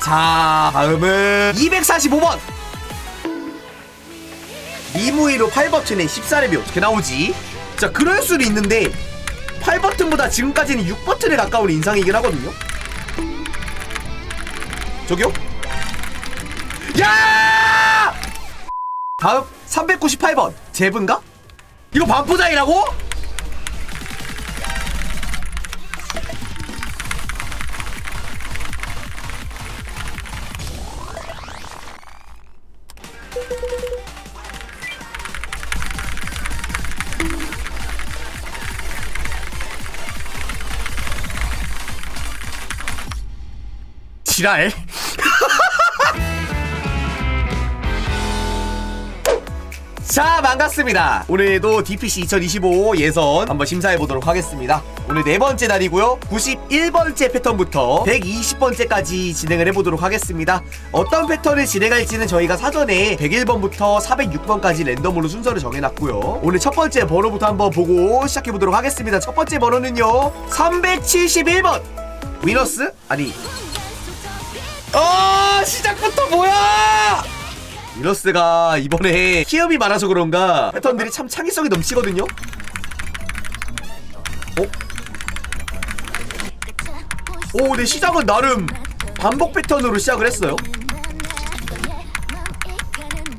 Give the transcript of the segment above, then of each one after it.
자, 다음은 245번. 리무이로 8버튼에 14렙이 어떻게 나오지? 자, 그럴 수도 있는데 8버튼보다 지금까지는 6버튼에 가까운 인상이긴 하거든요. 저기요? 야! 다음 398번. 제분가? 이거 반포자이라고? 지랄. 자 반갑습니다. 오늘도 DPC 2025 예선 한번 심사해보도록 하겠습니다. 오늘 네 번째 날이고요. 91번째 패턴부터 120번째까지 진행을 해보도록 하겠습니다. 어떤 패턴을 진행할지는 저희가 사전에 101번부터 406번까지 랜덤으로 순서를 정해놨고요. 오늘 첫 번째 번호부터 한번 보고 시작해보도록 하겠습니다. 첫 번째 번호는요. 371번. 위너스? 아니 어 시작부터 뭐야 미러스가 이번에 키움이 많아서 그런가 패턴들이 참 창의성이 넘치거든요 어? 오, 내 시작은 나름 반복 패턴으로 시작을 했어요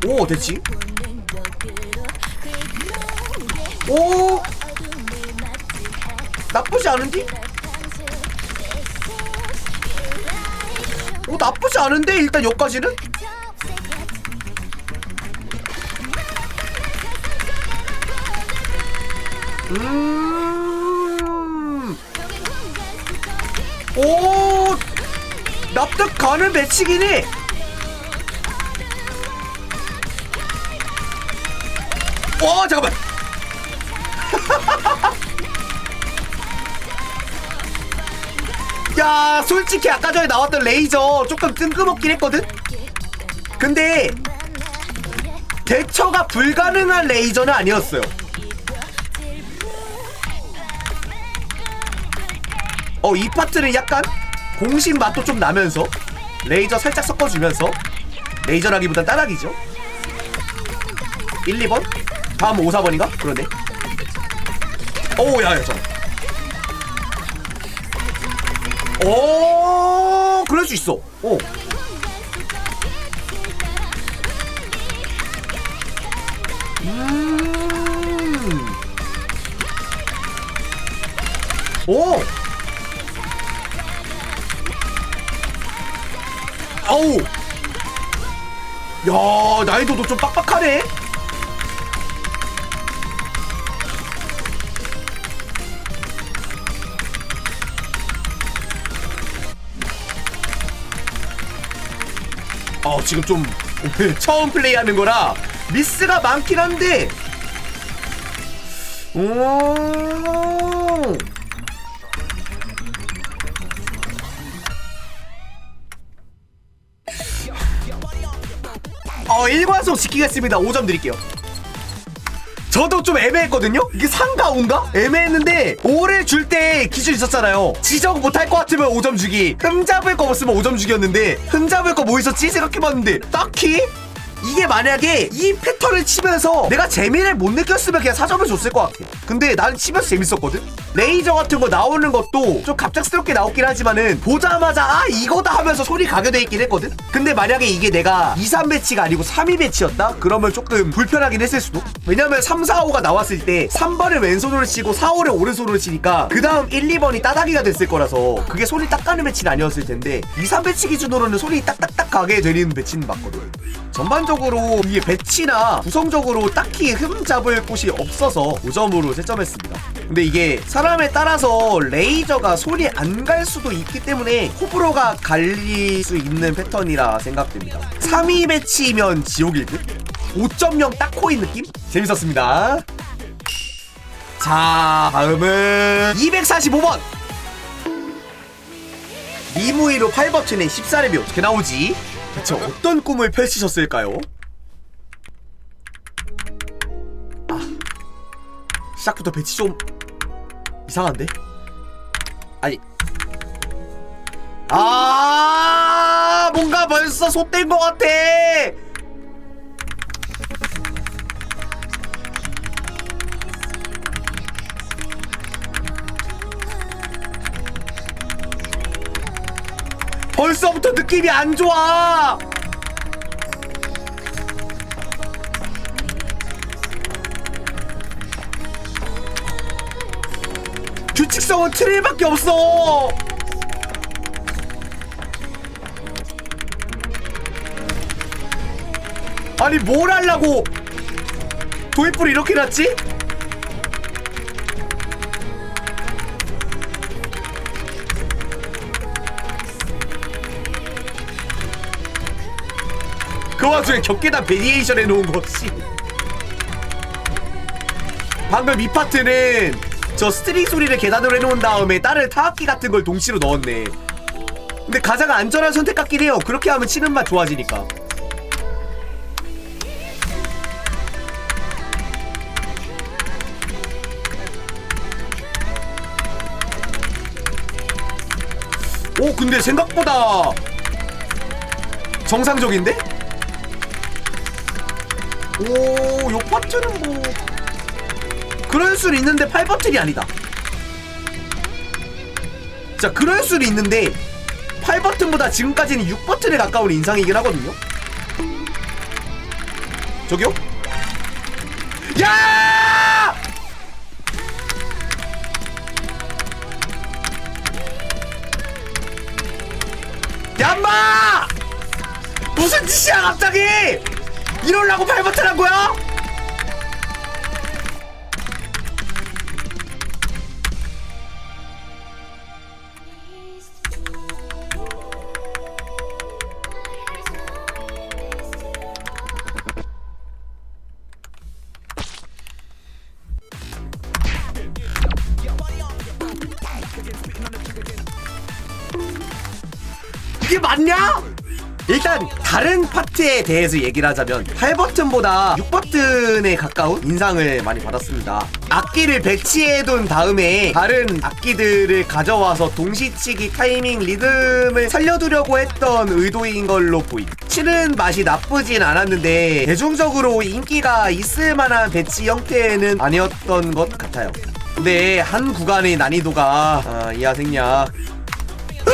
오, 됐지? 오 나쁘지 않은데? 오 나쁘지 않은데 일단 여기까지는? 음. 오 납득 가는 매치긴 해. 와 잠깐만. 야 솔직히 아까 전에 나왔던 레이저 조금 뜬금없긴 했거든. 근데 대처가 불가능한 레이저는 아니었어요. 어, 이 파트는 약간 공신 맛도 좀 나면서 레이저 살짝 섞어주면서 레이저라기보단 따라기죠. 1, 2번? 다음 5, 4번인가? 그러네. 오, 야, 야, 잠 오, 그럴 수 있어. 오. 음. 오. 아우 야 난이도도 좀 빡빡하네 어 지금 좀 처음 플레이하는 거라 미스가 많긴 한데 오 어, 일관성 지키겠습니다. 5점 드릴게요. 저도 좀 애매했거든요? 이게 상가 온가? 애매했는데 5를 줄 때 기준 있었잖아요. 지적 못할 것 같으면 5점 주기. 흠잡을 거 없으면 5점 주기였는데 흠잡을 거 뭐 있었지? 생각해봤는데 딱히 이게 만약에 이 패턴을 치면서 내가 재미를 못 느꼈으면 그냥 4점을 줬을 것 같아. 근데 나는 치면서 재밌었거든? 레이저 같은 거 나오는 것도 좀 갑작스럽게 나오긴 하지만은 보자마자 아 이거다 하면서 손이 가게 돼 있긴 했거든? 근데 만약에 이게 내가 2, 3 배치가 아니고 3, 2 배치였다? 그러면 조금 불편하긴 했을 수도? 왜냐면 3, 4, 5가 나왔을 때 3번을 왼손으로 치고 4, 5를 오른손으로 치니까 그 다음 1, 2번이 따닥이가 됐을 거라서 그게 손이 딱 가는 배치는 아니었을 텐데 2, 3 배치 기준으로는 손이 딱딱딱 가게 되는 배치는 맞거든. 전반적으로 이게 배치나 구성적으로 딱히 흠 잡을 곳이 없어서 5점으로 채점했습니다. 근데 이게 사람에 따라서 레이저가 손이 안 갈 수도 있기 때문에 호불호가 갈릴 수 있는 패턴이라 생각됩니다. 3위 배치면 지옥일 듯? 5.0 딱 코인 느낌? 재밌었습니다. 자, 다음은 245번! 리무이로 8버튼에 14렙이 어떻게 나오지? 대체 어떤 꿈을 펼치셨을까요? 아, 시작부터 배치 좀 이상한데? 아니. 아 벌써 솥된 것 같아. 벌써부터 느낌이 안 좋아 규칙성은 트레이밖에 없어 아니 뭘 하려고 도입불 이렇게 놨지? 그 와중에 격계단 베리에이션 해놓은 것이 방금 이 파트는 저 스트링 소리를 계단으로 해놓은 다음에 다른 타악기 같은 걸 동시로 넣었네. 근데 가장 안전한 선택 같긴 해요. 그렇게 하면 치는 맛 좋아지니까. 오 근데 생각보다 정상적인데? 오, 요 파트는 뭐 그럴 수는 있는데 8버튼이 아니다. 자, 그럴 수는 있는데 8버튼보다 지금까지는 6버튼에 가까운 인상이긴 하거든요. 저기요? 야! 얌마! 무슨 짓이야 갑자기! 이럴라고 8버튼 한 거야? 이게 맞냐? 일단 다른 파트에 대해서 얘기를 하자면 8버튼보다 6버튼에 가까운 인상을 많이 받았습니다. 악기를 배치해둔 다음에 다른 악기들을 가져와서 동시치기 타이밍 리듬을 살려두려고 했던 의도인 걸로 보임. 치는 맛이 나쁘진 않았는데 대중적으로 인기가 있을 만한 배치 형태는 아니었던 것 같아요. 근데 한 구간의 난이도가 아, 이하생략 으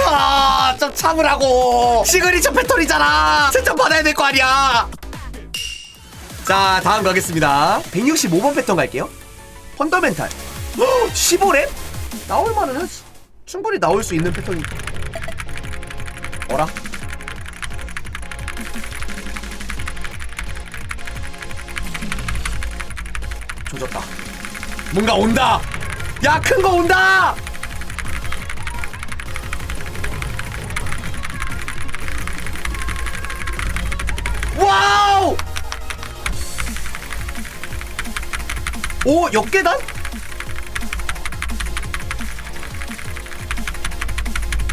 아, 좀 참으라고. 시그니처 패턴이잖아. 채점 받아야 될 거 아니야. 자, 다음 가겠습니다. 165번 패턴 갈게요. 펀더멘탈. 15랩? 나올 만은 하지. 충분히 나올 수 있는 패턴이. 어라? 조졌다. 뭔가 온다. 야, 큰 거 온다. 와우! 오, 역계단?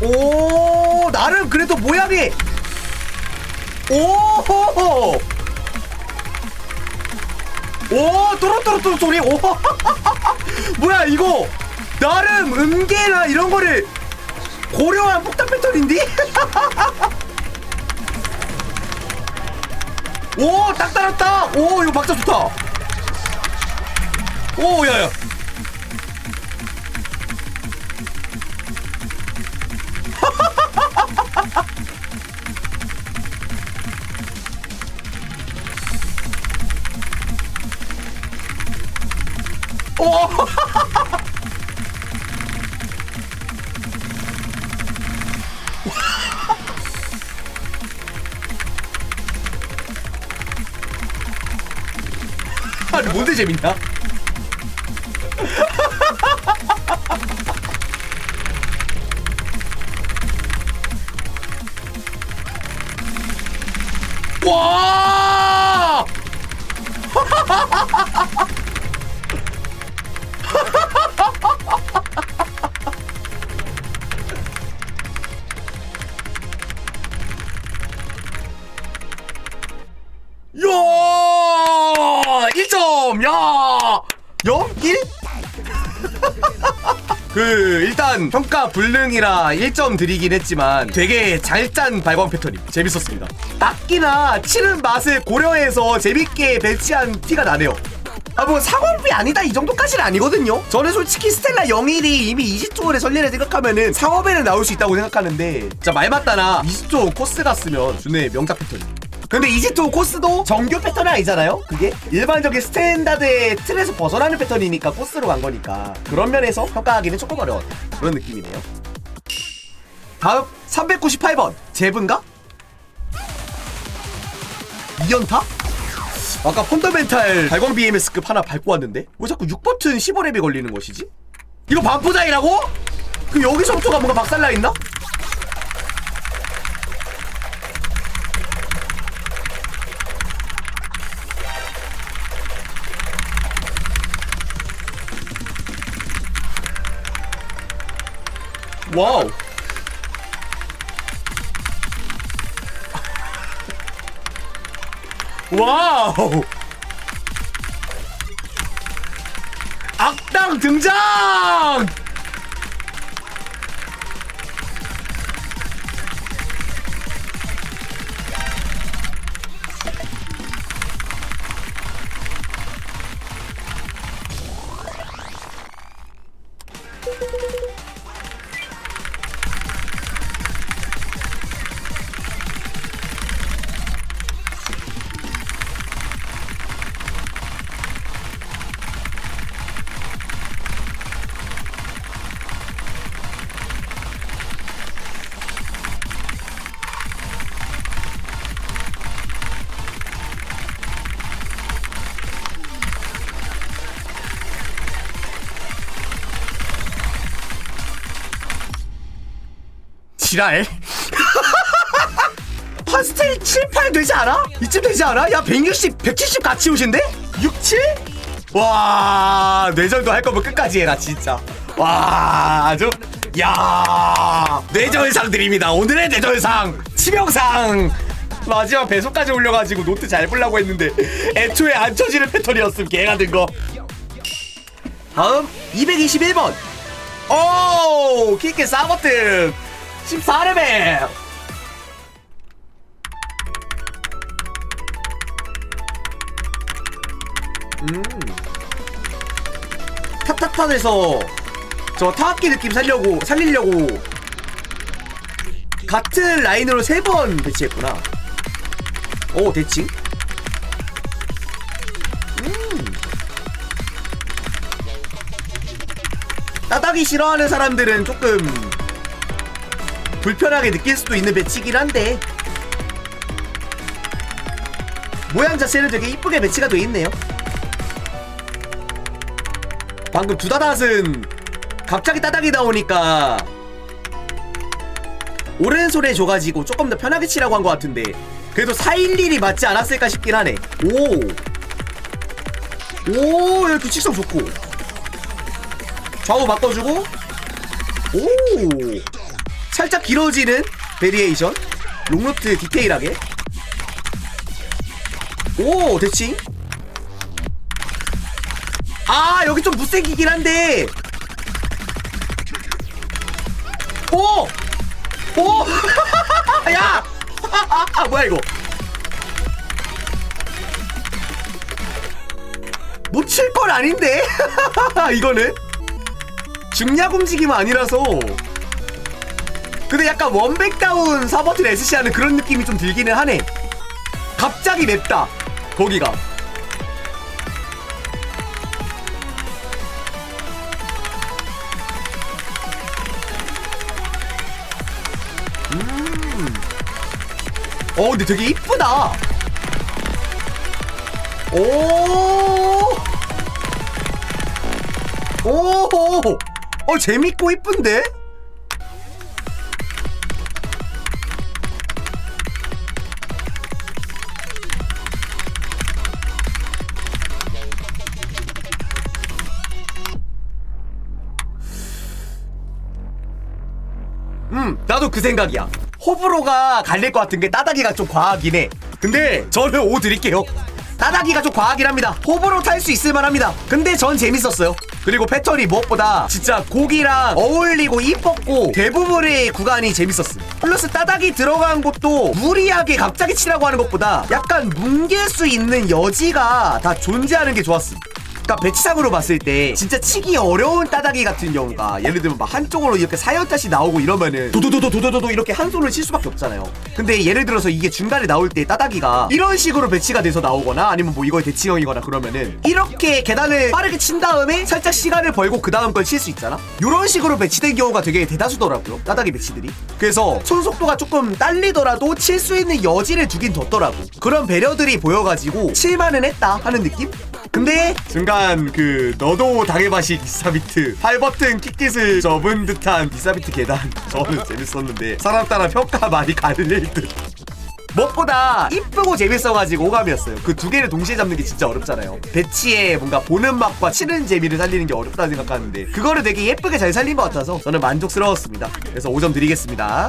오, 나름 그래도 모양이 오! 오, 또로또로또로 소리. 오. 뭐야, 이거? 나름 음계나 이런 거를 고려한 폭탄 패턴인데? 오, 딱 따랐다. 오, 이거 박자 좋다. 오, 야 야. 오. 뭔데 재밌냐? 야! 1점! 야! 0? 1? 그 일단 평가 불능이라 1점 드리긴 했지만 되게 잘 짠 발광 패턴이 재밌었습니다. 닦기나 치는 맛을 고려해서 재밌게 배치한 티가 나네요. 아뭐 상업이 아니다 이 정도까지는 아니거든요. 저는 솔직히 스텔라 01이 이미 20조 의 설례를 생각하면은 상업에는 나올 수 있다고 생각하는데 진짜 말 맞다나 20조 코스 갔으면 준의 명작 패턴이. 근데 20조 코스도 정규 패턴이 아니잖아요? 그게 일반적인 스탠다드의 틀에서 벗어나는 패턴이니까 코스로 간 거니까 그런 면에서 평가하기는 조금 어려웠다 그런 느낌이네요. 다음 398번 제분가? 2연타? 아까 펀더멘탈 발광 BMS급 하나 밟고 왔는데 왜 자꾸 6버튼 15렙이 걸리는 것이지? 이거 반포장이라고? 그 여기서부터가 뭔가 박살나 있나? 와우. 와우. 악당 등장 지랄 파스텔 7, 8 되지 않아? 이쯤 되지 않아? 야 160, 170 같이 오신데? 6, 7? 와 뇌절도 할 거면 끝까지 해라 진짜 와 아주 야 뇌절상 드립니다 오늘의 뇌절상 치명상 마지막 배속까지 올려가지고 노트 잘 보려고 했는데 애초에 안 쳐지는 패턴이었음 개가 된거 다음 221번 오 키키 사버튼 14레벨. 음. 탑탑탑에서 저 타악기 느낌 살려고 살리려고 같은 라인으로 세번 배치했구나. 오 대칭? 음. 따닥이 싫어하는 사람들은 조금 불편하게 느낄 수도 있는 배치긴 한데 모양 자체는 되게 이쁘게 배치가 돼 있네요. 방금 두다닷은 갑자기 따닥이 나오니까 오른손에 줘가지고 조금 더 편하게 치라고 한 것 같은데 그래도 411이 맞지 않았을까 싶긴 하네. 오. 오, 여기 규칙성 좋고. 좌우 바꿔주고. 오. 살짝 길어지는 베리에이션. 롱노트 디테일하게. 오 대칭. 아 여기 좀 무색이긴 한데. 오! 오! 야! 아, 뭐야 이거? 못 칠 건 아닌데? 이거는? 중략 움직임 아니라서 근데 약간 원백다운 사버튼 SC 하는 그런 느낌이 좀 들기는 하네. 갑자기 맵다. 거기가. 음. 어, 근데 되게 이쁘다. 오. 오. 어, 재밌고 이쁜데? 음, 나도 그 생각이야. 호불호가 갈릴 것 같은 게 따닥이가 좀 과하긴 해. 근데 저는 5 드릴게요. 따다기가 좀 과하긴 합니다 호불호 탈 수 있을 만합니다 근데 전 재밌었어요 그리고 패턴이 무엇보다 진짜 고기랑 어울리고 이뻤고 대부분의 구간이 재밌었음 플러스 따닥이 들어간 것도 무리하게 갑자기 치라고 하는 것보다 약간 뭉갤 수 있는 여지가 다 존재하는 게 좋았음 그러니까 배치상으로 봤을 때 진짜 치기 어려운 따닥이 같은 경우가 예를 들면 막 한쪽으로 이렇게 사연탓이 나오고 이러면은 도도도 도도도도 이렇게 한 손을 칠 수밖에 없잖아요. 근데 예를 들어서 이게 중간에 나올 때 따닥이가 이런 식으로 배치가 돼서 나오거나 아니면 뭐 이거의 대치형이거나 그러면은 이렇게 계단을 빠르게 친 다음에 살짝 시간을 벌고 그 다음 걸 칠 수 있잖아. 이런 식으로 배치된 경우가 되게 대다수더라고요. 따닥이 배치들이. 그래서 손 속도가 조금 딸리더라도 칠 수 있는 여지를 두긴 뒀더라고. 그런 배려들이 보여가지고 칠만은 했다 하는 느낌? 근데 순간 그 너도 당해바식 이사비트 8버튼 킥깃을 접은 듯한 이사비트 계단. 저는 재밌었는데 사람 따라 평가 많이 갈릴 듯 무엇보다 이쁘고 재밌어가지고 오감이었어요. 그 두 개를 동시에 잡는 게 진짜 어렵잖아요. 배치에 뭔가 보는 맛과 치는 재미를 살리는 게 어렵다는 생각하는데 그거를 되게 예쁘게 잘 살린 것 같아서 저는 만족스러웠습니다. 그래서 5점 드리겠습니다